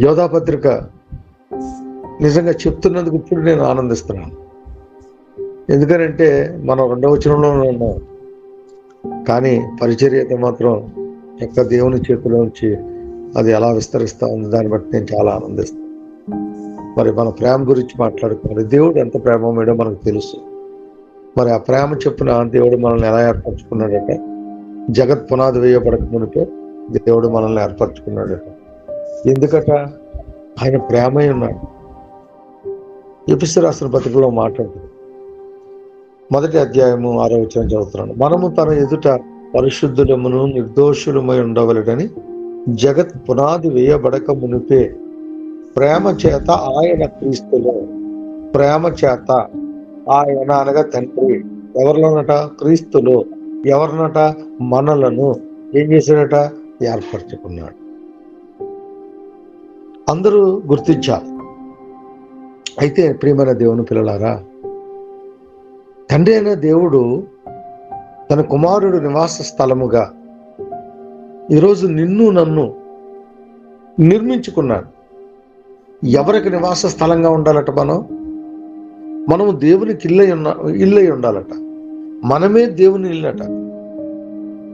యోధాపత్రిక నిజంగా చెప్తున్నందుకు ఇప్పుడు నేను ఆనందిస్తున్నాను. ఎందుకనంటే మనం రెండవ వచనంలోనే ఉన్నాం. కానీ పరిచర్యత మాత్రం యొక్క దేవుని చేతిలో ఉంచి అది ఎలా విస్తరిస్తా ఉంది దాన్ని బట్టి నేను చాలా ఆనందిస్తాను. మరి మన ప్రేమ గురించి మాట్లాడుకోవాలి. దేవుడు ఎంత ప్రేమమేడో మనకు తెలుసు. మరి ఆ ప్రేమ చెప్పున దేవుడు మనల్ని ఎలా ఏర్పరచుకున్నాడట? జగత్ పునాది వేయబడక మునిపే దేవుడు మనల్ని ఏర్పరచుకున్నాడట. ఎందుకట? ఆయన ప్రేమై ఉన్నాడు. ఎపిసి రాసిన పత్రికలో మాట్లాడుతుంది మొదటి అధ్యాయము ఆరో వచనం చదువుతున్నాను. మనము తన ఎదుట పరిశుద్ధులమును నిర్దోషులమై ఉండవలడని జగత్ పునాది వేయబడక మునిపే ప్రేమ చేత ఆయన క్రీస్తులో ప్రేమ చేత ఆయన అనగా తండ్రి. ఎవరిలోనట? క్రీస్తులో. ఎవరినట? మనలను. ఏం చేశాడట? ఏర్పరచుకున్నాడు. అందరూ గుర్తించాలి. అయితే ప్రియమైన దేవుని పిల్లలారా తండ్రి అయిన దేవుడు తన కుమారుడు నివాస స్థలముగా ఈరోజు నిన్ను నన్ను నిర్మించుకున్నాడు. ఎవరికి నివాస స్థలంగా ఉండాలట మనం? మనము దేవునికి ఇల్లై ఉన్న ఇల్లై ఉండాలట. మనమే దేవుని ఇల్లట.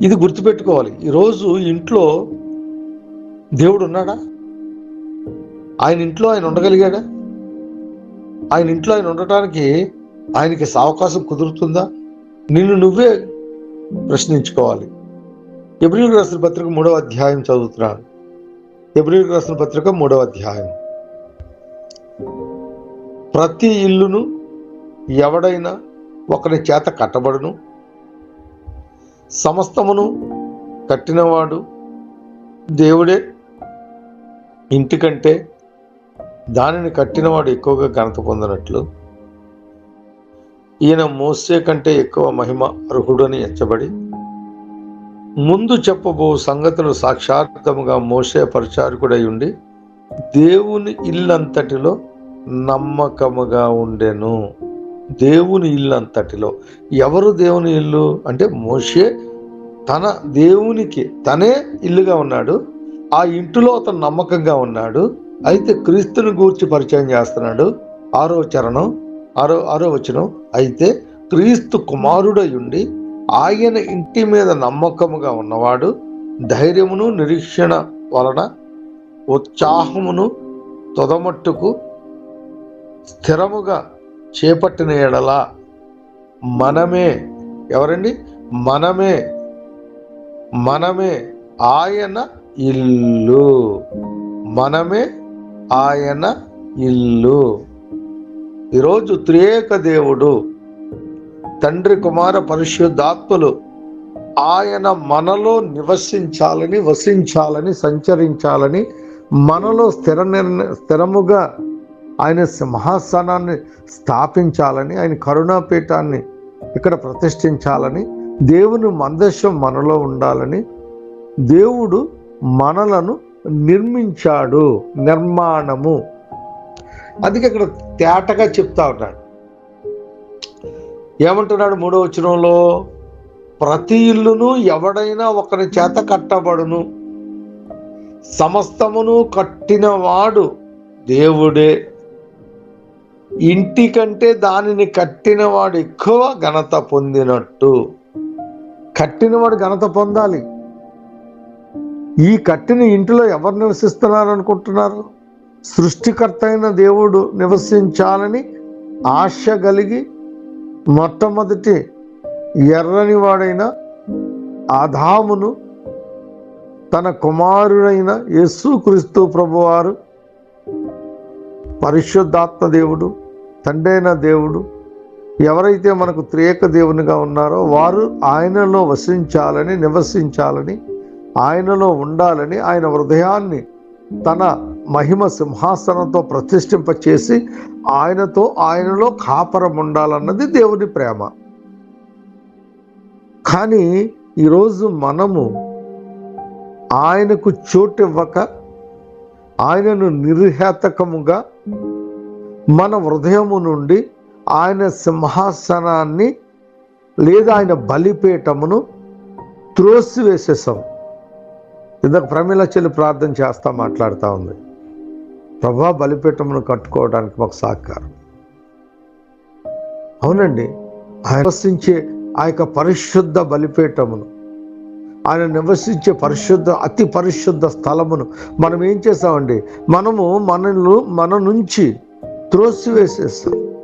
ఇది గుర్తుపెట్టుకోవాలి. ఈరోజు ఇంట్లో దేవుడు ఉన్నాడా ఆయన ఇంట్లో ఆయన ఉండగలిగాడా? ఆయన ఇంట్లో ఆయన ఉండటానికి ఆయనకి సావకాశం కుదురుతుందా? నిన్ను నువ్వే ప్రశ్నించుకోవాలి. ఎబ్రిల్ రాసిన పత్రిక మూడవ అధ్యాయం చదువుతున్నాను. ఎబ్రిల్ రాసిన పత్రిక మూడవ అధ్యాయం. ప్రతి ఇల్లును ఎవడైనా ఒకరి చేత కట్టబడును. సమస్తమును కట్టినవాడు దేవుడే. ఇంటికంటే దానిని కట్టినవాడు ఎక్కువగా ఘనత పొందినట్లు. ఈయన మోసే కంటే ఎక్కువ మహిమ అర్హుడని ఎంచబడి ముందు చెప్పబో సంగతులు సాక్షాత్కముగా మోసే పరిచారకుడై ఉండి దేవుని ఇల్లంతటిలో నమ్మకముగా ఉండెను. దేవుని ఇల్లంతటిలో. ఎవరు దేవుని ఇల్లు? అంటే మోషే తన దేవునికి తనే ఇల్లుగా ఉన్నాడు. ఆ ఇంటిలో అతను నమ్మకంగా ఉన్నాడు. అయితే క్రీస్తుని గూర్చి పరిచయం చేస్తున్నాడు. ఆరో చరణం ఆరో ఆరో వచనం. అయితే క్రీస్తు కుమారుడై ఉండి ఆయన ఇంటి మీద నమ్మకముగా ఉన్నవాడు ధైర్యమును నిరీక్షణ వలన ఉత్సాహమును తొదమట్టుకు స్థిరముగా చేపట్టిన ఎడల మనమే ఎవరండి? మనమే మనమే ఆయన ఇల్లు. మనమే ఆయన ఇల్లు. ఈరోజు త్రియేక దేవుడు తండ్రి కుమార పరిశుద్ధాత్మలు ఆయన మనలో నివసించాలని వసించాలని సంచరించాలని మనలో స్థిర నిర్ణ స్థిరముగా ఆయన సింహాసనాన్ని స్థాపించాలని ఆయన కరుణాపీఠాన్ని ఇక్కడ ప్రతిష్ఠించాలని దేవుని మందస్యం మనలో ఉండాలని దేవుడు మనలను నిర్మించాడు నిర్మాణము. అందుకే ఇక్కడ తేటగా చెప్తా ఉన్నాడు. ఏమంటున్నాడు మూడో వచనంలో? ప్రతి ఇల్లును ఎవడైనా ఒకరి చేత కట్టబడును. సమస్తమును కట్టినవాడు దేవుడే. ఇంటి కంటే దానిని కట్టినవాడు ఎక్కువ ఘనత పొందినట్టు. కట్టినవాడు ఘనత పొందాలి. ఈ కట్టిన ఇంటిలో ఎవరు నివసిస్తున్నారు అనుకుంటున్నారు సృష్టికర్త అయిన దేవుడు నివసించాలని ఆశ కలిగి మొట్టమొదటి ఎర్రని వాడైన ఆదామును తన కుమారుడైన యేసుక్రీస్తు ప్రభువారు పరిశుద్ధాత్మ దేవుడు తండ్రైన దేవుడు ఎవరైతే మనకు త్రేక దేవునిగా ఉన్నారో వారు ఆయనలో వసించాలని నివసించాలని ఆయనలో ఉండాలని ఆయన హృదయాన్ని తన మహిమ సింహాసనంతో ప్రతిష్ఠింప చేసి ఆయనతో ఆయనలో కాపరం ఉండాలన్నది దేవుని ప్రేమ. కానీ ఈరోజు మనము ఆయనకు చోటు ఇవ్వక ఆయనను నిర్హేతకముగా మన హృదయము నుండి ఆయన సింహాసనాన్ని లేదా ఆయన బలిపీఠమును త్రోసివేసేసాం ఇందాక ప్రమిళ చెల్లి ప్రార్థన చేస్తా మాట్లాడుతూ ఉంది. ప్రభా బలిపీఠమును కట్టుకోవడానికి మాకు సహకారం. అవునండి ఆయన నివసించే ఆ యొక్క పరిశుద్ధ బలిపీఠమును ఆయన నివసించే పరిశుద్ధ అతి పరిశుద్ధ స్థలమును మనం ఏం చేస్తామండి? మనము మనల్ని మన నుంచి త్రోసివేసేస్తాం.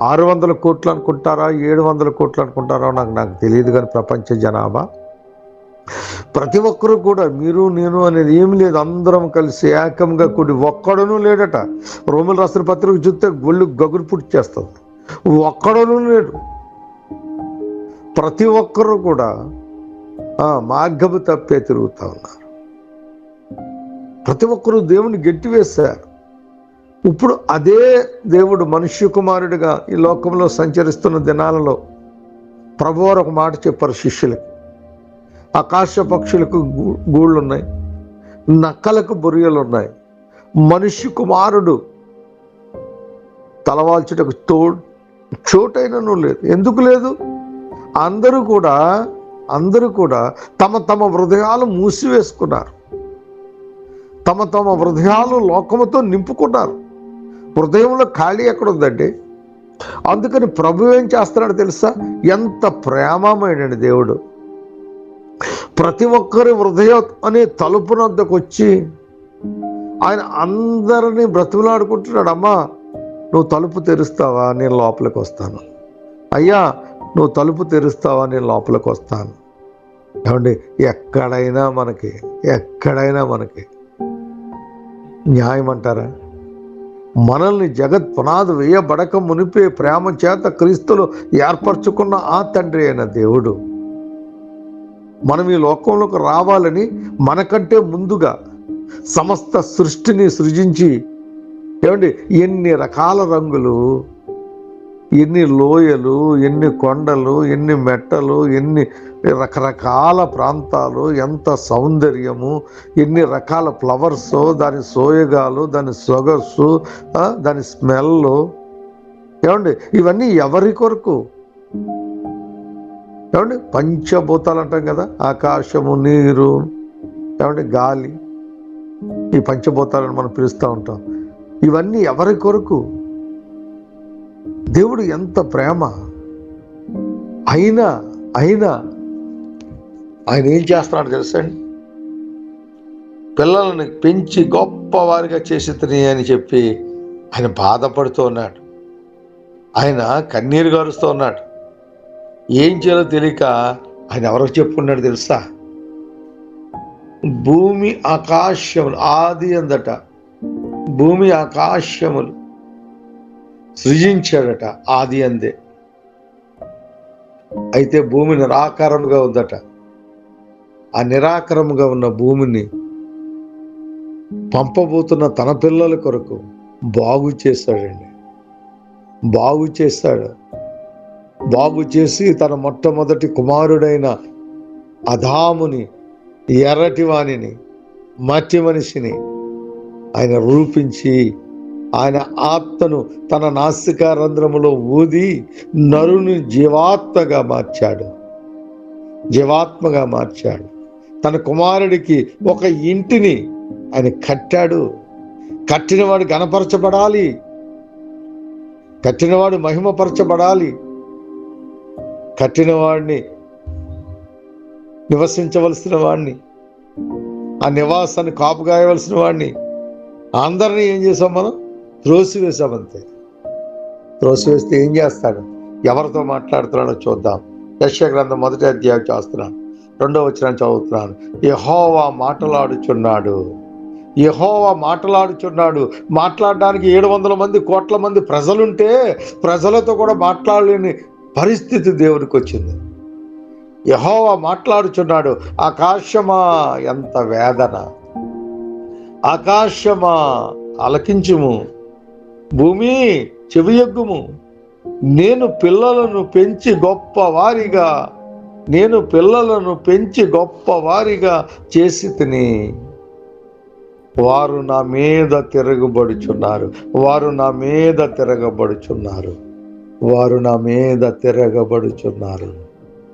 ఆరు వందల కోట్లు అనుకుంటారా ఏడు వందల కోట్లు అనుకుంటారా నాకు నాకు తెలియదు కానీ ప్రపంచ జనాభా. ప్రతి ఒక్కరు కూడా మీరు నేను అనేది ఏమి లేదు. అందరం కలిసి ఏకంగా కూడి ఒక్కడనూ లేడట. రోమిల్ రాసిన పత్రిక చూస్తే గొళ్ళు గగురు పుట్టి చేస్తుంది. ఒక్కడనూ లేడు. ప్రతి ఒక్కరు కూడా మార్గము తప్పే తిరుగుతూ ఉన్నారు. ప్రతి ఒక్కరూ దేవుని గెట్టివేశారు ఇప్పుడు అదే దేవుడు మనుష్య కుమారుడిగా ఈ లోకంలో సంచరిస్తున్న దినాలలో ప్రభువారు ఒక మాట చెప్పారు శిష్యులకి. ఆకాశ పక్షులకు గూ- గూళ్ళు ఉన్నాయి నక్కలకు బొరియలు ఉన్నాయి మనిషి కుమారుడు తలవాల్చుటకు తో చోటైనను లేదు. ఎందుకు లేదు? అందరూ కూడా అందరూ కూడా తమ తమ హృదయాలు మూసివేసుకున్నారు. తమ తమ హృదయాలు లోకముతో నింపుకున్నారు. హృదయంలో ఖాళీ ఎక్కడ ఉందండి అందుకని ప్రభు ఏం చేస్తున్నాడు తెలుసా? ఎంత ప్రేమమైనండి దేవుడు. ప్రతి ఒక్కరి హృదయ అనే తలుపునద్దకు వచ్చి ఆయన అందరినీ బ్రతుకులాడుకుంటున్నాడు అమ్మా నువ్వు తలుపు తెరుస్తావా? నేను లోపలికి వస్తాను. అయ్యా నువ్వు తలుపు తెరుస్తావా? నేను లోపలికి వస్తాను. ఏమండి ఎక్కడైనా మనకి ఎక్కడైనా మనకి న్యాయం అంటారా? మనల్ని జగత్ పునాది వేయబడక మునిపే ప్రేమ చేత క్రీస్తులు ఏర్పరచుకున్న ఆ తండ్రి అయిన దేవుడు. మనం ఈ లోకంలోకి రావాలని మనకంటే ముందుగా సమస్త సృష్టిని సృజించి ఏమండి ఎన్ని రకాల రంగులు ఎన్ని లోయలు ఎన్ని కొండలు ఎన్ని మెట్టలు ఎన్ని రకరకాల ప్రాంతాలు ఎంత సౌందర్యము ఎన్ని రకాల ఫ్లవర్స్ దాని సోయగాలు దాని సొగస్సు దాని స్మెల్ ఏమండి ఇవన్నీ ఎవరి కొరకు? ఏమండి? పంచభూతాలు అంటాం కదా ఆకాశము నీరు ఏమంటే గాలి. ఈ పంచభూతాలను మనం పిలుస్తూ ఉంటాం. ఇవన్నీ ఎవరి కొరకు? దేవుడు ఎంత ప్రేమ. అయినా అయినా ఆయన ఏం చేస్తున్నాడు తెలుసండి పిల్లల్ని పెంచి గొప్పవారిగా చేసి తిని అని చెప్పి ఆయన బాధపడుతూ ఉన్నాడు. ఆయన కన్నీరు గారుస్తూ ఉన్నాడు. ఏం చేయాలో తెలియక ఆయన ఎవరికి చెప్పుకున్నాడు తెలుసా? భూమి ఆకాశములు ఆది అందట. భూమి ఆకాశములు సృజించాడట ఆది అందే. అయితే భూమి నిరాకారముగా ఉందట. ఆ నిరాకారముగా ఉన్న భూమిని పంపబోతున్న తన పిల్లల కొరకు బాగు చేస్తాడండి బాగు చేస్తాడు బాగు చేసి తన మొట్టమొదటి కుమారుడైన అధాముని ఎర్రటి వాణిని మట్టి మనిషిని ఆయన రూపించి ఆయన ఆత్మను తన నాస్తిక రంధ్రములో ఊది నరుని జీవాత్మగా మార్చాడు. జీవాత్మగా మార్చాడు. తన కుమారుడికి ఒక ఇంటిని ఆయన కట్టాడు. కట్టినవాడు గణపరచబడాలి కట్టినవాడు మహిమపరచబడాలి. కట్టినవాడిని నివసించవలసిన వాడిని ఆ నివాసాన్ని కాపుగాయవలసిన వాడిని అందరినీ ఏం చేసాం మనం? త్రోసివేశామంతే త్రోసివేస్తే ఏం చేస్తాడు? ఎవరితో మాట్లాడుతున్నాడో చూద్దాం. యశ గ్రంథం మొదటి అధ్యాయం చేస్తున్నాను. రెండో వచ్చిన చదువుతున్నాను. యహోవా మాటలాడుచున్నాడు. యహోవా మాటలాడుచున్నాడు. మాట్లాడడానికి ఏడు వందల మంది కోట్ల మంది ప్రజలుంటే ప్రజలతో కూడా మాట్లాడలేని పరిస్థితి దేవునికి వచ్చింది. యహోవా మాట్లాడుచున్నాడు ఆకాశమా ఎంత వేదన! ఆకాశమా అలకించుము భూమి చెవియగ్గుము! నేను పిల్లలను పెంచి గొప్ప వారిగా నేను పిల్లలను పెంచి గొప్ప వారిగా చేసి తిని వారు నా మీద తిరగబడుచున్నారు వారు నా మీద తిరగబడుచున్నారు. వారు నా మీద తిరగబడుచున్నారు.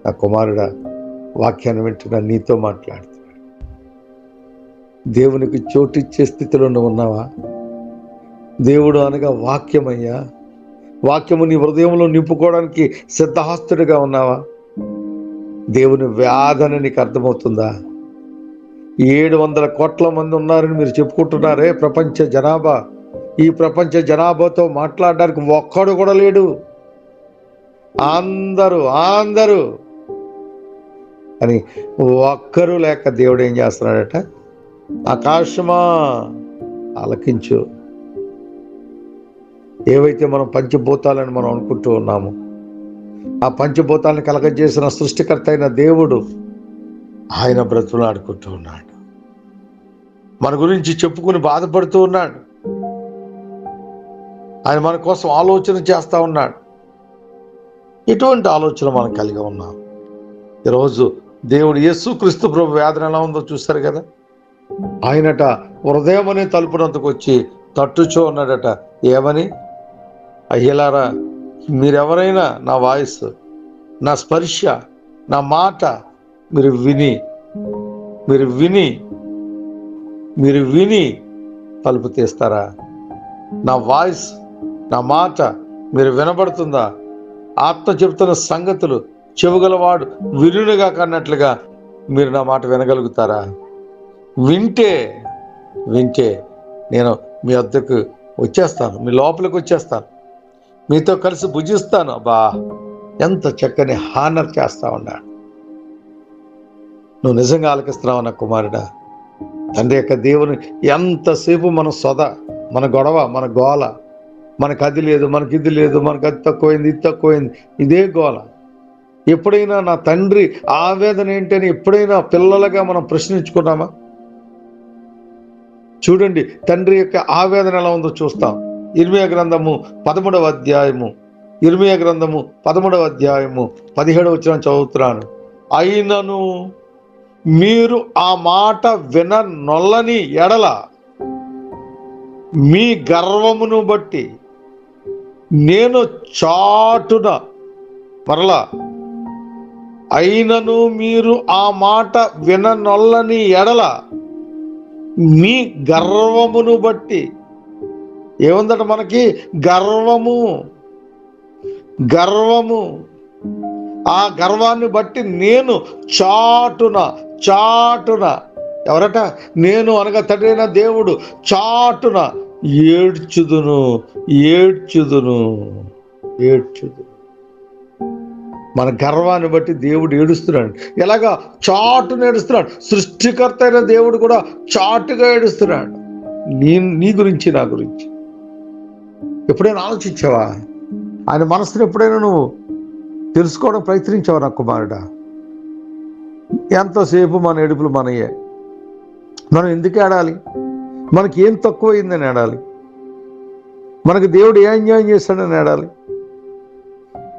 నా కుమారుడ వాక్యాన్ని వింటున్న నీతో మాట్లాడుతున్నాడు. దేవునికి చోటిచ్చే స్థితిలో నువ్వు ఉన్నావా? దేవుడు అనగా వాక్యమయ్యా. వాక్యము నీ హృదయంలో నింపుకోవడానికి సిద్ధహస్తుడిగా ఉన్నావా? దేవుని వ్యాధని నీకు అర్థమవుతుందా? ఏడు వందల కోట్ల మంది ఉన్నారని మీరు చెప్పుకుంటున్నారే ప్రపంచ జనాభా. ఈ ప్రపంచ జనాభాతో మాట్లాడడానికి ఒక్కడు కూడా లేడు. అందరూ అందరూ. అని ఒక్కరు లేక దేవుడు ఏం చేస్తున్నాడట? ఆకాశమా ఆలకించు. ఏవైతే మనం పంచభూతాలని మనం అనుకుంటూ ఉన్నాము ఆ పంచభూతాలను కలగజేసిన సృష్టికర్త అయిన దేవుడు ఆయన బ్రతులు ఆడుకుంటూ ఉన్నాడు. మన గురించి చెప్పుకుని బాధపడుతూ ఉన్నాడు. ఆయన మన కోసం ఆలోచన చేస్తూ ఉన్నాడు. ఇటువంటి ఆలోచన మనం కలిగి ఉన్నాం. ఈరోజు దేవుడు యేసు క్రీస్తు ప్రభు వేదన ఎలా ఉందో చూస్తారు కదా? ఆయనట హృదయం అనే తలుపునందుకు వచ్చి తట్టుచో ఉన్నాడట. ఏమని? అయ్యలారా మీరెవరైనా నా వాయిస్ నా స్పర్శ నా మాట మీరు విని మీరు విని మీరు విని తలుపు తీస్తారా? నా వాయిస్ నా మాట మీరు వినబడుతుందా? ఆత్మ చెబుతున్న సంగతులు చెవుగలవాడు వినుగా కన్నట్లుగా మీరు నా మాట వినగలుగుతారా? వింటే వింటే నేను మీ వద్దకు వచ్చేస్తాను మీ లోపలికి వచ్చేస్తాను మీతో కలిసి భుజిస్తాను. బా ఎంత చక్కని హానర్ చేస్తా ఉన్నాడు నువ్వు నిజంగా ఆలకిస్తున్నావు నా కుమారుడా. తండ్రి యొక్క దేవుని ఎంతసేపు మన సొద మన గొడవ మన గోల మనకు అది లేదు మనకి ఇది లేదు మనకు అది తక్కువైంది ఇది తక్కువైంది. ఇదే గోల. ఎప్పుడైనా నా తండ్రి ఆవేదన ఏంటని ఎప్పుడైనా పిల్లలుగా మనం ప్రశ్నించుకున్నామా? చూడండి తండ్రి యొక్క ఆవేదన ఎలా ఉందో చూస్తాం. ఇర్మియా గ్రంథము పదమూడవ అధ్యాయము. ఇర్మియా గ్రంథము పదమూడవ అధ్యాయము పదిహేడవ వచ్చిన చదువుతున్నాను. అయినను మీరు ఆ మాట విన నొల్లని ఎడల మీ గర్వమును బట్టి నేను చాటున మరల అయినను మీరు ఆ మాట విననొల్లని ఎడల మీ గర్వమును బట్టి. ఏముందట మనకి? గర్వము. గర్వము. ఆ గర్వాన్ని బట్టి నేను చాటున చాటున. ఎవరట? నేను అనగా తండ్రైన దేవుడు చాటున ఏడ్చుదును ఏడ్చుదును ఏడ్చుదు మన గర్వాన్ని బట్టి దేవుడు ఏడుస్తున్నాడు. ఎలాగా? చాటును ఏడుస్తున్నాడు. సృష్టికర్త అయిన దేవుడు కూడా చాటుగా ఏడుస్తున్నాడు. నీ నీ గురించి నా గురించి. ఎప్పుడైనా ఆలోచించావా? ఆయన మనసును ఎప్పుడైనా నువ్వు తెలుసుకోవడం ప్రయత్నించావా నా కుమారుడా? ఎంతసేపు మన ఏడుపులు మనయ్యే మనం ఎందుకు ఏడాలి? మనకి ఏం తక్కువైందని ఏడాలి? మనకు దేవుడు ఏ అన్యాయం చేశాడని ఏడాలి?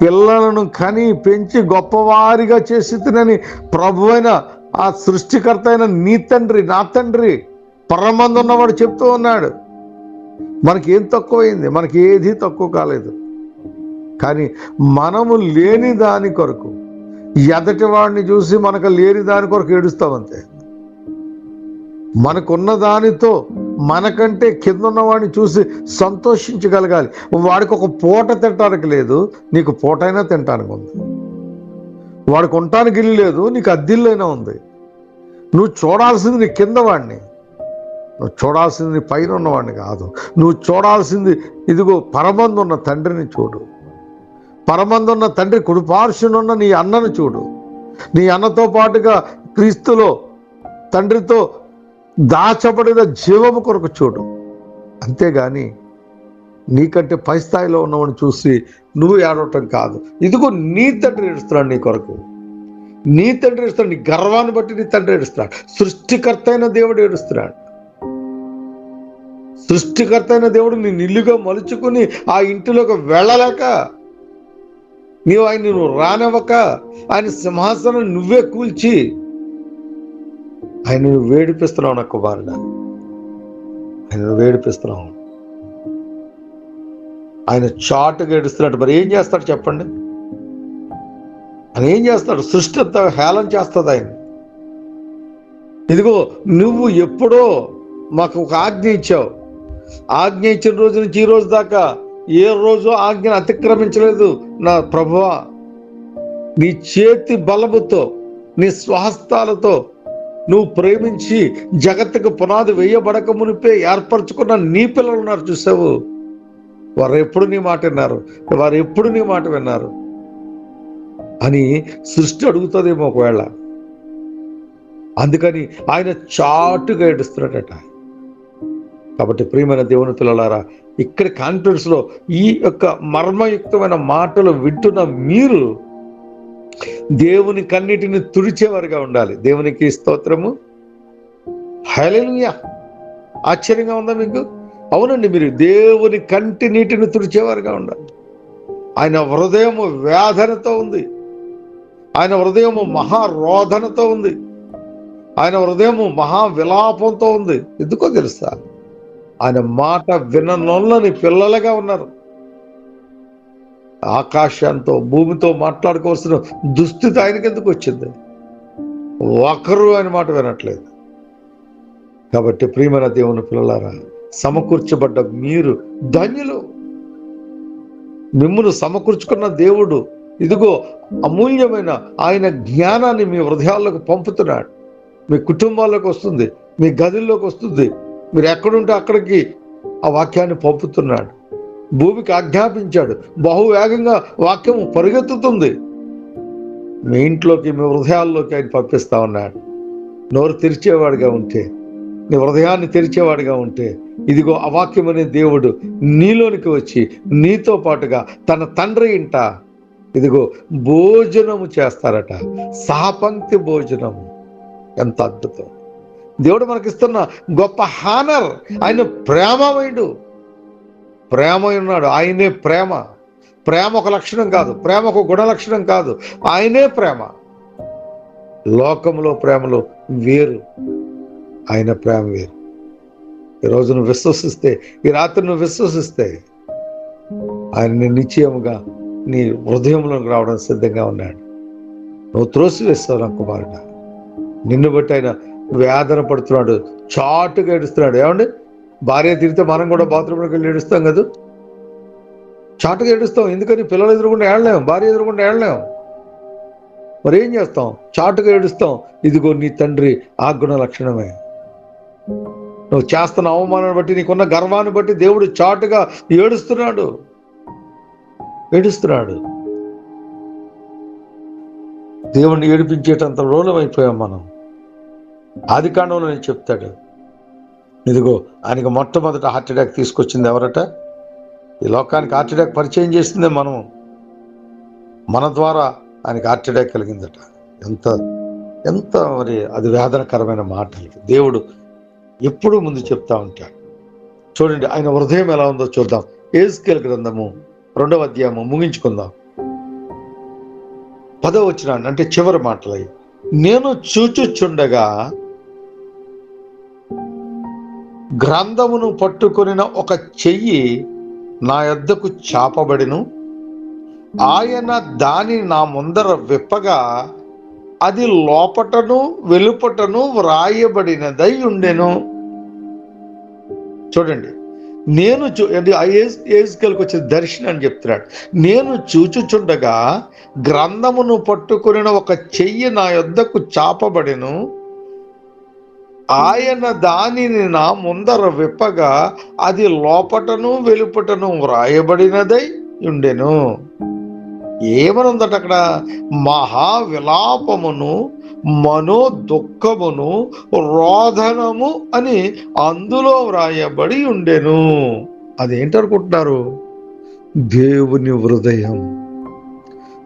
పిల్లలను కని పెంచి గొప్పవారిగా చేసి తినని ప్రభు అయిన ఆ సృష్టికర్త అయిన నీ తండ్రి నా తండ్రి పరమందు ఉన్నవాడు చెప్తూ ఉన్నాడు. మనకి ఏం తక్కువైంది? మనకి ఏది తక్కువ కాలేదు. కానీ మనము లేని దాని కొరకు ఎదటి వాడిని చూసి మనకు లేని దాని కొరకు ఏడుస్తామంతే. మనకున్న దానితో మనకంటే కింద ఉన్నవాడిని చూసి సంతోషించగలగాలి. వాడికి ఒక పూట తినటానికి లేదు నీకు పూటైనా తినటానికి ఉంది. వాడికి ఉండటానికి ఇల్లు లేదు నీకు అద్దిల్లైనా ఉంది. నువ్వు చూడాల్సింది నీ కింద వాడిని నువ్వు చూడాల్సింది నీ పైన ఉన్నవాడిని కాదు. నువ్వు చూడాల్సింది ఇదిగో పరమందు ఉన్న తండ్రిని చూడు. పరమందు ఉన్న తండ్రి కుడిపార్శ్వనున్న నీ అన్నను చూడు. నీ అన్నతో పాటుగా క్రీస్తులో తండ్రితో దాచబడిన జీవము కొరకు చూడు. అంతేగాని నీకంటే పై స్థాయిలో ఉన్నవాడిని చూసి నువ్వు ఏడవటం కాదు. ఇదిగో నీ తండ్రి ఏడుస్తున్నాడు నీ కొరకు. నీ తండ్రి ఏడుస్తున్నాడు నీ గర్వాన్ని బట్టి నీ తండ్రి ఏడుస్తున్నాడు. సృష్టికర్త అయిన దేవుడు ఏడుస్తున్నాడు. సృష్టికర్త అయిన దేవుడు నీ నిల్లుగా మలుచుకుని ఆ ఇంటిలోకి వెళ్ళలేక నీవు ఆయన నువ్వు రానివ్వక ఆయన సింహాసనం నువ్వే కూల్చి ఆయన నువ్వు వేడిపిస్తున్నావు నా కుమారుడా. ఆయన నువ్వు వేడిపిస్తున్నావు. ఆయన చాటుగా ఏడుస్తున్నాడు మరి ఏం చేస్తాడు చెప్పండి? ఆయన ఏం చేస్తాడు? సృష్టి అంతా హేళన చేస్తుంది ఆయన. ఇదిగో నువ్వు ఎప్పుడో మాకు ఒక ఆజ్ఞ ఇచ్చావు. ఆజ్ఞ ఇచ్చిన రోజు నుంచి ఈ రోజు దాకా ఏ రోజు ఆజ్ఞను అతిక్రమించలేదు నా ప్రభువా. నీ చేతి బలముతో నీ స్వహస్తాలతో నువ్వు ప్రేమించి జగత్తుకు పునాది వేయబడక మునిపే ఏర్పరచుకున్న నీ పిల్లలు ఉన్నారు చూసావు. వారు ఎప్పుడు నీ మాట విన్నారు? వారు ఎప్పుడు నీ మాట విన్నారు? అని సృష్టి అడుగుతుందేమో ఒకవేళ. అందుకని ఆయన చాటుగా ఏడుస్తున్నాడట. కాబట్టి ప్రియమైన దేవుని పిల్లలారా ఇక్కడ కాన్ఫిడెన్స్లో ఈ యొక్క మర్మయుక్తమైన మాటలు వింటున్న మీరు దేవుని కన్నిటిని తుడిచేవారుగా ఉండాలి. దేవునికి స్తోత్రము. హైలూయా ఆశ్చర్యంగా ఉందా మీకు? అవునండి మీరు దేవుని కంటి నీటిని తుడిచేవారుగా ఉండాలి. ఆయన హృదయము వేదనతో ఉంది. ఆయన హృదయము మహారోధనతో ఉంది. ఆయన హృదయము మహా విలాపంతో ఉంది. ఎందుకో తెలుసా? ఆయన మాట విననొల్లని పిల్లలుగా ఉన్నారు. ఆకాశంతో భూమితో మాట్లాడుకోవాల్సిన దుస్థితి ఆయనకి ఎందుకు వచ్చింది? ఒకరు అని మాట వినట్లేదు. కాబట్టి ప్రియమైన దేవుని పిల్లలారా సమకూర్చబడ్డ మీరు ధన్యులు. మిమ్మును సమకూర్చుకున్న దేవుడు ఇదిగో అమూల్యమైన ఆయన జ్ఞానాన్ని మీ హృదయాల్లోకి పంపుతున్నాడు. మీ కుటుంబాల్లోకి వస్తుంది మీ గదుల్లోకి వస్తుంది మీరు ఎక్కడుంటే అక్కడికి ఆ వాక్యాన్ని పంపుతున్నాడు. భూమికి ఆజ్ఞాపించాడు. బహువేగంగా వాక్యం పరిగెత్తుతుంది. మీ ఇంట్లోకి మీ హృదయాల్లోకి ఆయన పంపిస్తా ఉన్నాడు. నోరు తెరిచేవాడిగా ఉంటే నీ హృదయాన్ని తెరిచేవాడిగా ఉంటే ఇదిగో అవాక్యం అనే దేవుడు నీలోనికి వచ్చి నీతో పాటుగా తన తండ్రి ఇంట ఇదిగో భోజనము చేస్తారట. సహపంక్తి భోజనము. ఎంత అద్భుతం. దేవుడు మనకిస్తున్న గొప్ప హానర్. ఆయన ప్రేమమయుడు. ప్రేమ ఉన్నాడు. ఆయనే ప్రేమ. ప్రేమ ఒక లక్షణం కాదు. ప్రేమ ఒక గుణ లక్షణం కాదు. ఆయనే ప్రేమ. లోకంలో ప్రేమలో వేరు. ఆయన ప్రేమ వేరు. ఈరోజు నువ్వు విశ్వసిస్తే ఈ రాత్రి నువ్వు విశ్వసిస్తే ఆయన నిశ్చయముగా నీ హృదయంలోకి రావడం సిద్ధంగా ఉన్నాడు. నువ్వు త్రోసివేస్తావు నా కుమారుడు. నిన్ను బట్టి ఆయన వేదన పడుతున్నాడు. చాటుగా ఏడుస్తున్నాడు. ఏమండి? భార్య తిరిగితే మనం కూడా బాత్రూంలోకి వెళ్ళి ఏడుస్తాం కదా. చాటుగా ఏడుస్తాం. ఎందుకని? పిల్లలు ఎదురుకుండా ఏడలేం. భార్య ఎదురుకుండా ఏడలేం. మరి ఏం చేస్తాం? చాటుగా ఏడుస్తాం. ఇదిగో నీ తండ్రి ఆ గుణ లక్షణమే. నువ్వు చేస్తున్న అవమానాన్ని బట్టి నీకున్న గర్వాన్ని బట్టి దేవుడు చాటుగా ఏడుస్తున్నాడు. ఏడుస్తున్నాడు. దేవుణ్ణి ఏడిపించేటంత రోలం అయిపోయాం మనం. ఆది కాండంలో నేను చెప్తాడు. ఇదిగో ఆయనకు మొట్టమొదట హార్ట్ అటాక్ తీసుకొచ్చింది ఎవరట? ఈ లోకానికి హార్ట్ అటాక్ పరిచయం చేసిందే మనం మన ద్వారా ఆయనకి హార్ట్ అటాక్ కలిగిందట. ఎంత ఎంత మరి అది వేదనకరమైన మాటలు దేవుడు ఎప్పుడూ ముందు చెప్తా ఉంటాడు. చూడండి ఆయన హృదయం ఎలా ఉందో చూద్దాం. ఏజ్కేల్ గ్రంథము రెండవ అధ్యాయము ముగించుకుందాం. పదవ వచ్చిన అంటే చివరి మాటలయ్యి నేను చూచుచుండగా గ్రంథమును పట్టుకొనిన ఒక చెయ్యి నా యొద్దకు చాపబడిను. ఆయన దాని నా ముందర విప్పగా అది లోపటను వెలుపటను వ్రాయబడినదై ఉండెను. చూడండి నేను చూ అంటే ఆ ఏజ్కెళ్ళకి వచ్చే దర్శనం అని చెప్తున్నాడు. నేను చూచుచుండగా గ్రంథమును పట్టుకొనిన ఒక చెయ్యి నా యొద్దకు చాపబడిను. ఆయన దానిని నా ముందర విప్పగా అది లోపటను వెలుపటను వ్రాయబడినదై ఉండెను. ఏమనుందట అక్కడ? మహా విలాపమును మనో దుఃఖమును రోధనము అని అందులో వ్రాయబడి ఉండెను. అదేంటనుకుంటున్నారు? దేవుని హృదయం.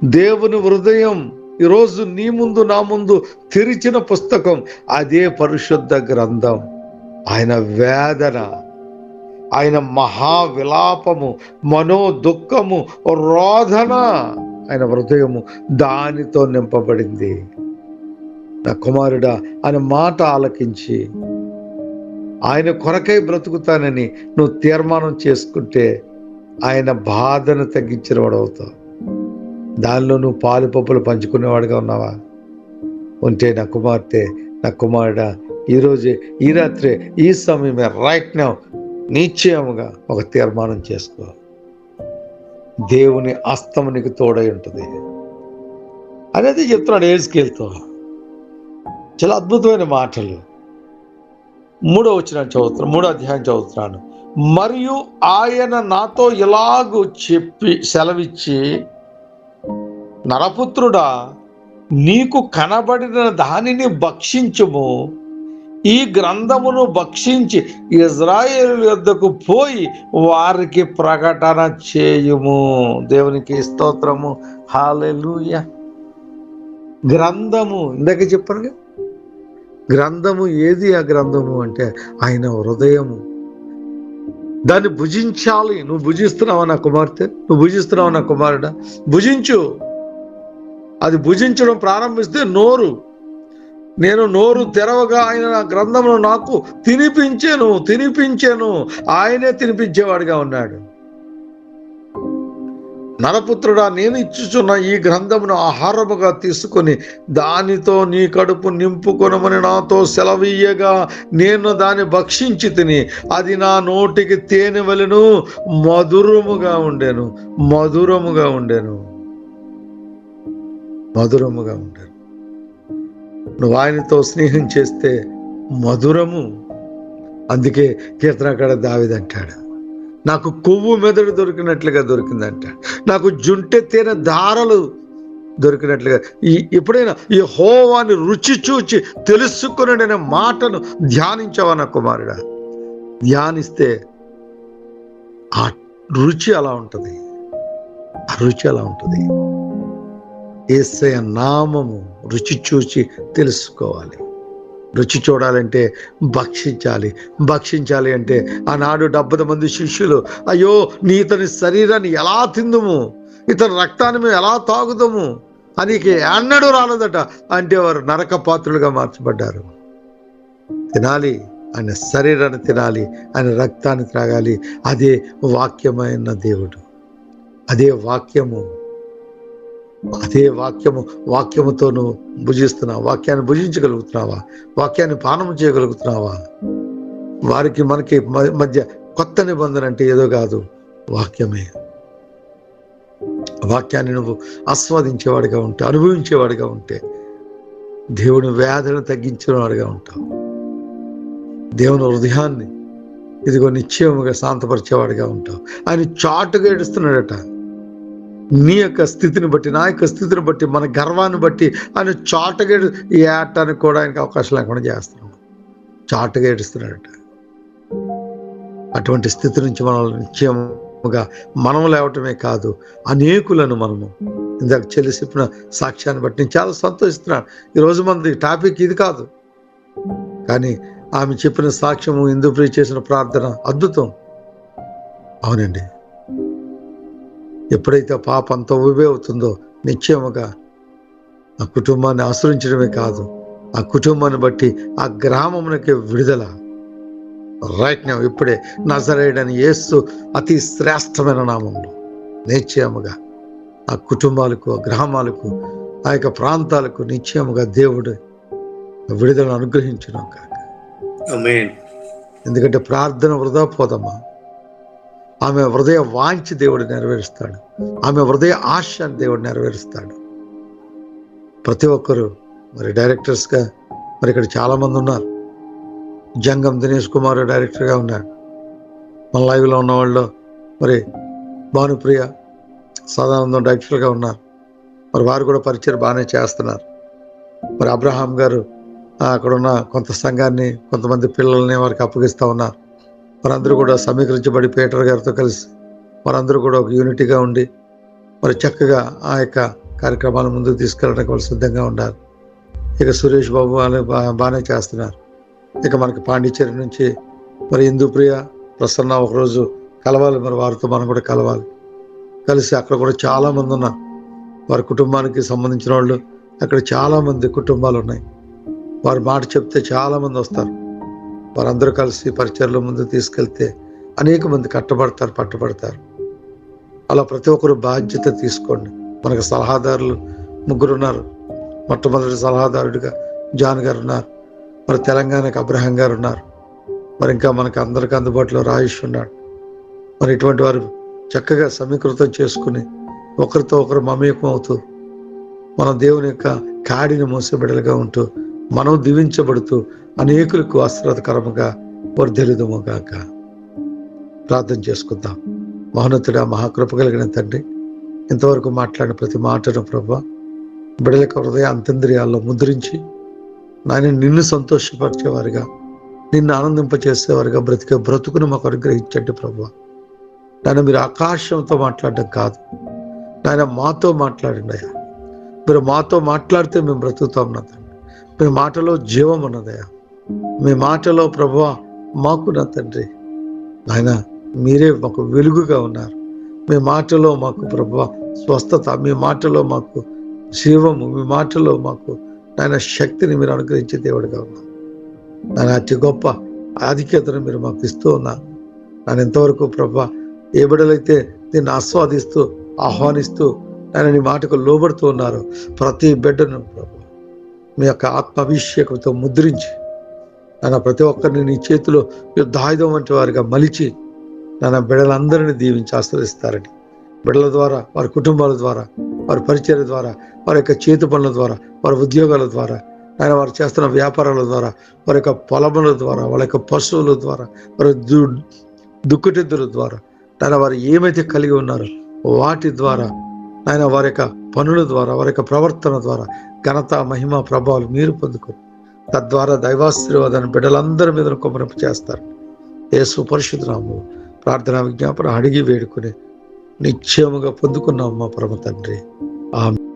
దేవుని హృదయం ఈరోజు నీ ముందు నా ముందు తెరిచిన పుస్తకం అదే పరిశుద్ధ గ్రంథం. ఆయన వేదన ఆయన మహా విలాపము మనో దుఃఖము రోధన ఆయన హృదయము దానితో నింపబడింది. నా కుమారుడా అనే మాట ఆలకించి ఆయన కొరకై బ్రతుకుతానని నువ్వు తీర్మానం చేసుకుంటే ఆయన బాధను తగ్గించిన వాడు అవుతావు దానిలో నువ్వు పాలు పప్పులు పంచుకునేవాడిగా ఉన్నావా? ఉంటే నా కుమార్తె నా కుమారుడా ఈరోజే ఈ రాత్రే ఈ సమయమే రైట్ నౌ నిశ్చయముగా ఒక తీర్మానం చేసుకో. దేవుని అస్తము నీకు తోడై ఉంటుంది. అనేది చెప్తున్నాడు ఏజ్కేల్తో. చాలా అద్భుతమైన మాటలు. మూడో వచ్చిన చదువుతున్నాను మూడో అధ్యాయం చదువుతున్నాను. మరియు ఆయన నాతో ఇలాగూ చెప్పి సెలవిచ్చి నరపుత్రుడా నీకు కనబడిన దానిని భక్షించుము. ఈ గ్రంథమును భక్షించి ఇజ్రాయేల్ యొద్దకు పోయి వారికి ప్రకటన చేయుము. దేవునికి స్తోత్రము. హాలెలూయ గ్రంథము ఇందాక చెప్పాను గ్రంథము ఏది ఆ గ్రంథము అంటే ఆయన హృదయము. దాన్ని భుజించాలి. నువ్వు భుజిస్తున్నావా నా కుమార్తె? నువ్వు భుజిస్తున్నావా నా కుమారుడా? భుజించు. అది భుజించడం ప్రారంభిస్తే నోరు. నేను నోరు తెరవగా ఆయన నా గ్రంథమును నాకు తినిపించాను తినిపించాను. ఆయనే తినిపించేవాడిగా ఉన్నాడు. నరపుత్రుడా నేను ఇచ్చుచున్న ఈ గ్రంథమును ఆహారముగా తీసుకొని దానితో నీ కడుపు నింపుకొనమని నాతో సెలవీయగా నేను దాన్ని భక్షించి తిని అది నా నోటికి తేనె వలెను మధురముగా ఉండెను మధురముగా ఉండెను. మధురముగా ఉండెను నువ్వు ఆయనతో స్నేహం చేస్తే మధురము. అందుకే కీర్తనకాడ దావిదంటాడు నాకు కొవ్వు మెదడు దొరికినట్లుగా దొరికిందంటాడు నాకు జుంటె తేనె దారలు దొరికినట్లుగా. ఈ ఎప్పుడైనా ఈ హోవాన్ని రుచి చూచి తెలుసుకుని మాటను ధ్యానించవా నా కుమారుడా? ధ్యానిస్తే ఆ రుచి అలా ఉంటుంది. ఆ రుచి అలా ఉంటుంది. ఏసయ నామము రుచి చూచి తెలుసుకోవాలి. రుచి చూడాలంటే భక్షించాలి. భక్షించాలి అంటే ఆనాడు డెబ్బై మంది శిష్యులు అయ్యో నీ ఇతని శరీరాన్ని ఎలా తిందుము? ఇతని రక్తాన్ని మేము ఎలా తాగుదాము? అని అన్నడు రాలేదట. అంటే వారు నరక పాత్రులుగా మార్చబడ్డారు. తినాలి ఆయన శరీరాన్ని తినాలి ఆయన రక్తాన్ని త్రాగాలి. అదే వాక్యమైన దేవుడు. అదే వాక్యము. అదే వాక్యము వాక్యముతో నువ్వు భుజిస్తున్నావు? వాక్యాన్ని భుజించగలుగుతున్నావా? వాక్యాన్ని పానం చేయగలుగుతున్నావా? వారికి మనకి మధ్య కొత్త నిబంధన అంటే ఏదో కాదు వాక్యమే. వాక్యాన్ని నువ్వు ఆస్వాదించేవాడిగా ఉంటే అనుభవించేవాడిగా ఉంటే దేవుని వ్యాధులను తగ్గించేవాడిగా ఉంటావు. దేవుని హృదయాన్ని ఇదిగో నిశ్చయముగా శాంతపరిచేవాడిగా ఉంటావు. ఆయన చాటుగా ఏడుస్తున్నాడట. నీ యొక్క స్థితిని బట్టి నా యొక్క స్థితిని బట్టి మన గర్వాన్ని బట్టి ఆయన చాటగేడు ఏడు- ఏటానికి కూడా ఆయనకి అవకాశం లేకుండా చేస్తున్నాడు. చాటుగా ఏడుస్తున్నాడట. అటువంటి స్థితి నుంచి మనం నిశ్చయముగా మనం లేవటమే కాదు అనేకులను మనము ఇందాక చెల్లి చెప్పిన సాక్ష్యాన్ని బట్టి నేను చాలా సంతోషిస్తున్నాను. ఈరోజు మనది టాపిక్ ఇది కాదు. కానీ ఆమె చెప్పిన సాక్ష్యము ఇందుప్రియ చేసిన ప్రార్థన అద్భుతం. అవునండి. ఎప్పుడైతే పాప అంత ఉబే అవుతుందో నిశ్చయముగా ఆ కుటుంబాన్ని ఆశ్రయించడమే కాదు ఆ కుటుంబాన్ని బట్టి ఆ గ్రామమునకి విడుదల. రైట్ నా ఇప్పుడే నజరేడని యేసు అతి శ్రేష్టమైన నామంలో నిశ్చయముగా ఆ కుటుంబాలకు ఆ గ్రామాలకు ఆ యొక్క ప్రాంతాలకు నిశ్చయముగా దేవుడు విడుదలను అనుగ్రహించడం కాక ఎందుకంటే ప్రార్థన వృధా పోదమ్మా. ఆమె హృదయ వాంచి దేవుడు నెరవేరుస్తాడు. ఆమె హృదయ ఆశ దేవుడు నెరవేరుస్తాడు. ప్రతి ఒక్కరు మరి డైరెక్టర్స్గా మరి ఇక్కడ చాలామంది ఉన్నారు. జంగం దినేష్ కుమార్ డైరెక్టర్గా ఉన్నాడు మన లైవ్లో ఉన్న వాళ్ళు మరి భానుప్రియ సదానందం డైరెక్టర్గా ఉన్నారు. మరి వారు కూడా పరిచయం బాగానే చేస్తున్నారు. మరి అబ్రహాం గారు అక్కడ ఉన్న కొంత సంఘాన్ని కొంతమంది పిల్లల్ని వారికి అప్పగిస్తూ ఉన్నారు. వారందరూ కూడా సమీకరించబడి పీటర్ గారితో కలిసి వారందరూ కూడా ఒక యూనిటీగా ఉండి మరి చక్కగా ఆ యొక్క కార్యక్రమాలను ముందుకు తీసుకెళ్ళడానికి వాళ్ళు సిద్ధంగా ఉండాలి ఇక సురేష్ బాబు వాళ్ళు బాగానే చేస్తున్నారు. ఇక మనకి పాండిచ్చేరి నుంచి మరి ఇందుప్రియ ప్రసన్న ఒకరోజు కలవాలి. మరి వారితో మనం కూడా కలవాలి. కలిసి అక్కడ కూడా చాలామంది ఉన్నారు. వారి కుటుంబానికి సంబంధించిన వాళ్ళు అక్కడ చాలామంది కుటుంబాలు ఉన్నాయి. వారి మాట చెప్తే చాలామంది వస్తారు. వారందరూ కలిసి పరిచయలో ముందు తీసుకెళ్తే అనేక మంది కట్టబడతారు పట్టబడతారు. అలా ప్రతి ఒక్కరు బాధ్యత తీసుకోండి. మనకు సలహాదారులు ముగ్గురు ఉన్నారు. మొట్టమొదటి సలహాదారుడిగా జాన్ గారు ఉన్నారు. మరి తెలంగాణకు అబ్రహం గారు ఉన్నారు. మరి ఇంకా మనకు అందరికి అందుబాటులో రాయుష్ ఉన్నాడు. మరి ఇటువంటి వారు చక్కగా సమీకృతం చేసుకుని ఒకరితో ఒకరు మమేకం అవుతూ మన దేవుని యొక్క కాడిని మోసబిడలుగా ఉంటూ మనం దీవించబడుతూ అనేకులకు ఆశీర్వాదకరముగా వర్ధిల్లుదము ప్రార్థన చేసుకుందాం. మహోన్నతుడ మహాకృప కలిగిన తండ్రి ఇంతవరకు మాట్లాడిన ప్రతి మాటను ప్రభా బిడలక హృదయ అంతేంద్రియాల్లో ముద్రించి నాయన నిన్ను సంతోషపరిచేవారుగా నిన్ను ఆనందింపచేసేవారుగా బ్రతికే బ్రతుకును మాకు అనుగ్రహించండి ప్రభా. నాయన మీరు ఆకాశంతో మాట్లాడడం కాదు. నాయన మాతో మాట్లాడండి అయ్యా. మీరు మాతో మాట్లాడితే మేము బ్రతుకుతాం నా తండ్రి. మీ మాటలో జీవం ఉన్నదయ్యా. మీ మాటలో ప్రభా మాకు నా తండ్రి. ఆయన మీరే మాకు వెలుగుగా ఉన్నారు. మీ మాటలో మాకు ప్రభు స్వస్థత మీ మాటలో మాకు జీవము మీ మాటలో మాకు నాయన శక్తిని మీరు అనుగ్రహించే దేవుడిగా ఉన్నారు నాయన అతి గొప్ప ఆధిక్యతను మీరు మాకు ఇస్తూ ఉన్నారు. నేను ఎంతవరకు ప్రభా ఏ బిడ్డలైతే దీన్ని ఆస్వాదిస్తూ ఆహ్వానిస్తూ ఆయన నీ మాటకు లోబడుతూ ఉన్నారు ప్రతి బిడ్డను ప్రభు మీ యొక్క ఆత్మాభిషేకంతో ముద్రించి నన్ను ప్రతి ఒక్కరిని నీ చేతిలో యుద్ధాయుధం వంటి వారిగా మలిచి నన్ను బిడలందరినీ దీవించి ఆశ్రయిస్తారని బిడ్డల ద్వారా వారి కుటుంబాల ద్వారా వారి పరిచయాల ద్వారా వారి యొక్క చేతి పనుల ద్వారా వారి ఉద్యోగాల ద్వారా ఆయన వారు చేస్తున్న వ్యాపారాల ద్వారా వారి యొక్క పొలముల ద్వారా వాళ్ళ యొక్క పశువుల ద్వారా వారి దు దుక్కుటెద్దుల ద్వారా ఆయన వారు ఏమైతే కలిగి ఉన్నారో వాటి ద్వారా ఆయన వారి యొక్క పనుల ద్వారా వారి యొక్క ప్రవర్తన ద్వారా ఘనత మహిమ ప్రభావాలు మీరు పొందుకొని తద్వారా దైవాశీర్వాదాన్ని బిడ్డలందరి మీద కొమ్మరింపు చేస్తారు. ఏ పరిశుద్ధనాము ప్రార్థనా విజ్ఞాపన అడిగి వేడుకుని నిశ్చయముగా పొందుకున్నాము మా పరమ తండ్రి. ఆమె